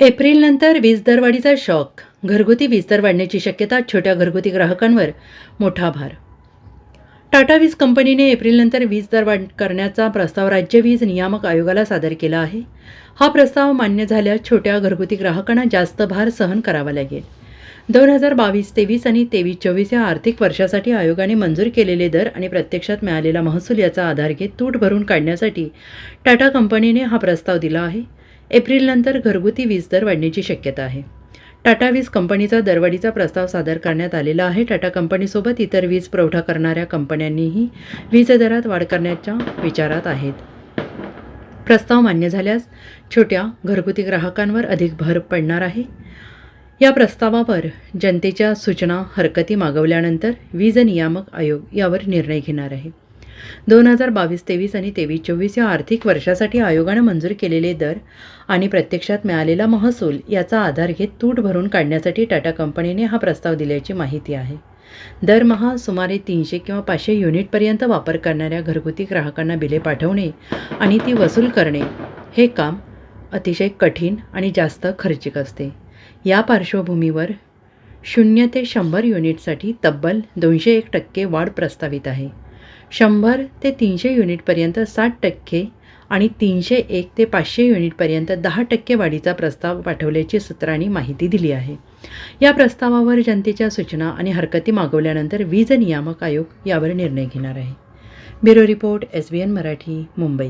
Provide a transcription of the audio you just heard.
एप्रिलनंतर वीज दरवाढीचा शॉक. घरगुती वीज दर वाढण्याची शक्यता छोट्या घरगुती ग्राहकांवर. मोठा भार. टाटा वीज कंपनीने एप्रिलनंतर वीज दर वाढ करण्याचा प्रस्ताव राज्य वीज नियामक आयोगाला सादर केला आहे. हा प्रस्ताव मान्य झाल्यास छोट्या घरगुती ग्राहकांना जास्त भार सहन करावा लागेल. दोन हजार बावीस तेवीस आणि तेवीस चोवीस या आर्थिक वर्षासाठी आयोगाने मंजूर केलेले दर आणि प्रत्यक्षात मिळालेला महसूल याचा आधार घेत तूट भरून काढण्यासाठी टाटा कंपनीने हा प्रस्ताव दिला आहे. एप्रिलनंतर घरगुती वीज दर वाढण्याची शक्यता आहे. टाटा वीज कंपनीचा दरवाढीचा प्रस्ताव सादर करण्यात आलेला आहे. टाटा कंपनीसोबत इतर वीज पुरवठा करणाऱ्या कंपन्यांनीही वीज दरात वाढ करण्याच्या विचारात आहेत. प्रस्ताव मान्य झाल्यास छोट्या घरगुती ग्राहकांवर अधिक भर पडणार आहे. या प्रस्तावावर जनतेच्या सूचना हरकती मागवल्यानंतर वीज नियामक आयोग यावर निर्णय घेणार आहे. दोन हजार बावीस तेवीस आणि तेवीस चोवीस या आर्थिक वर्षासाठी आयोगानं मंजूर केलेले दर आणि प्रत्यक्षात मिळालेला महसूल याचा आधार घेत तूट भरून काढण्यासाठी टाटा कंपनीने हा प्रस्ताव दिल्याची माहिती आहे. दरमहा सुमारे तीनशे किंवा पाचशे युनिटपर्यंत वापर करणाऱ्या घरगुती ग्राहकांना बिले पाठवणे आणि ती वसूल करणे हे काम अतिशय कठीण आणि जास्त खर्चिक असते. या पार्श्वभूमीवर शून्य ते शंभर युनिटसाठी तब्बल दोनशे एक टक्के वाढ प्रस्तावित आहे. शंभर ते तीनशे युनिटपर्यंत साठ टक्के आणि तीनशे एक ते पाचशे युनिटपर्यंत दहा टक्के वाढीचा प्रस्ताव पाठवल्याची सूत्रांनी माहिती दिली आहे. या प्रस्तावावर जनतेच्या सूचना आणि हरकती मागवल्यानंतर वीज नियामक आयोग यावर निर्णय घेणार आहे. Bureau report S B N Marathi Mumbai.